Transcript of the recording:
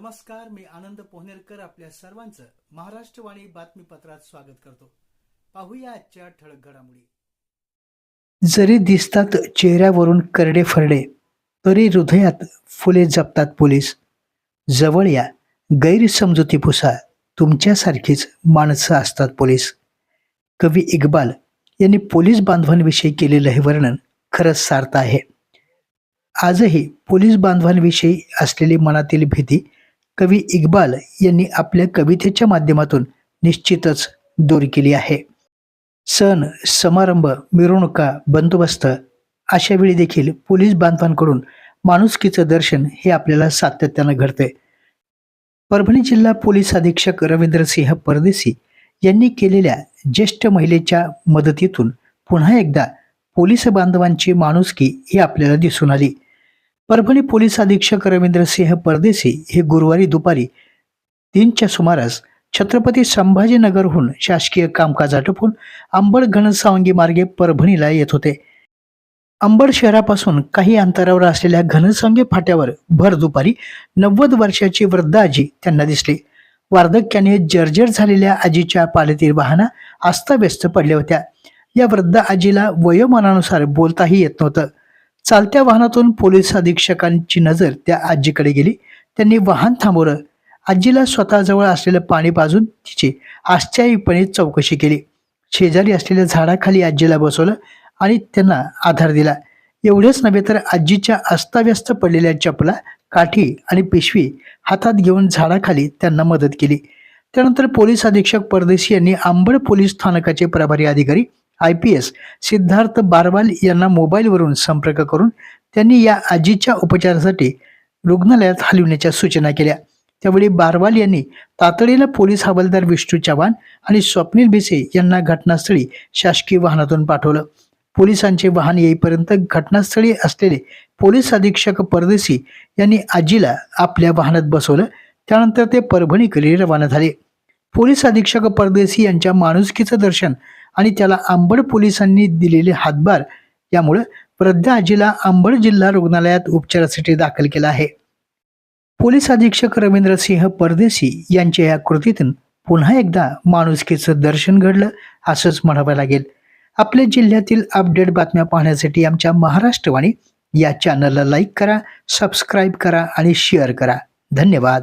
नमस्कार मी आनंद पोहनेरकर आपल्या सर्वांचं महाराष्ट्रवाणी बातमीपत्रात स्वागत करतो. पाहूया आजच्या ठळक घडामोडी. जरी दिसतात चेहऱ्यावरून करडे फरडे तरी हृदयात फुले जपतात पोलीस. जवळ या गैरसमजुती पुसा तुमच्यासारखीच माणसं असतात पोलीस. कवी इक्बाल यांनी पोलीस बांधवांविषयी केलेलं हे वर्णन खरंच सार्थ आहे. आजही पोलीस बांधवांविषयी असलेली मनातील भीती कवी इक्बाल यांनी आपल्या कवितेच्या माध्यमातून निश्चितच दूर केली आहे. सण समारंभ मिरवणुका बंदोबस्त अशा वेळी देखील पोलीस बांधवांकडून माणुसकीचं दर्शन हे आपल्याला सातत्यानं घडतंय. परभणी जिल्हा पोलीस अधीक्षक रवींद्रसिंह परदेसी यांनी केलेल्या ज्येष्ठ महिलेच्या मदतीतून पुन्हा एकदा पोलीस बांधवांची माणुसकी ही आपल्याला दिसून आली. परभणी पोलीस अधीक्षक रवींद्रसिंह परदेसी हे गुरुवारी दुपारी तीनच्या सुमारास छत्रपती संभाजीनगरहून शासकीय कामकाज आटोपून अंबड घनसावंगी मार्गे परभणीला येत होते. अंबड शहरापासून काही अंतरावर असलेल्या घनसावंगी फाट्यावर भर दुपारी नव्वद वर्षाची वृद्ध आजी त्यांना दिसली. वार्धक्याने जर्जर झालेल्या आजीच्या पालतील वाहना अस्ताव्यस्त पडल्या होत्या. या वृद्ध आजीला वयोमानानुसार बोलताही येत नव्हतं. चालत्या वाहनातून पोलीस अधीक्षकांची नजर त्या आजीकडे गेली. त्यांनी वाहन थांबवलं. आजीला स्वतःजवळ असलेलं पाणी पाजून तिची आश्चर्यपणे चौकशी केली. शेजारी असलेल्या झाडाखाली आजीला बसवलं आणि त्यांना आधार दिला. एवढेच नव्हे तर आजीच्या अस्ताव्यस्त पडलेल्या चपला काठी आणि पिशवी हातात घेऊन झाडाखाली त्यांना मदत केली. त्यानंतर पोलीस अधीक्षक परदेशी यांनी आंबड पोलीस स्थानकाचे प्रभारी अधिकारी I P S Siddharth Barwal यांना मोबाईलवरून संपर्क करून त्यांनी या आजीच्या उपचारासाठी रुग्णालयात हलविण्याच्या सूचना केल्या. त्यावेळी बारवाल यांनी तातडीनं पोलीस हवालदार विष्णू चव्हाण आणि स्वप्नील भिसे यांना घटनास्थळी शासकीय वाहनातून पाठवलं. पोलिसांचे वाहन येईपर्यंत घटनास्थळी असलेले पोलीस अधीक्षक परदेशी यांनी आजीला आपल्या वाहनात बसवलं. त्यानंतर ते परभणीकडे रवाना झाले. पोलीस अधीक्षक परदेशी यांच्या माणुसकीचं दर्शन आणि त्याला आंबड पोलिसांनी दिलेले हातभार यामुळे वृद्ध आजीला आंबड जिल्हा रुग्णालयात उपचारासाठी दाखल केला आहे. पोलीस अधीक्षक रवींद्रसिंह परदेशी यांच्या या कृतीतून पुन्हा एकदा माणुसकीचं दर्शन घडलं असंच म्हणावं लागेल. आपल्या जिल्ह्यातील अपडेट बातम्या पाहण्यासाठी आमच्या महाराष्ट्रवाणी या चॅनलला लाईक करा सबस्क्राईब करा आणि शेअर करा. धन्यवाद.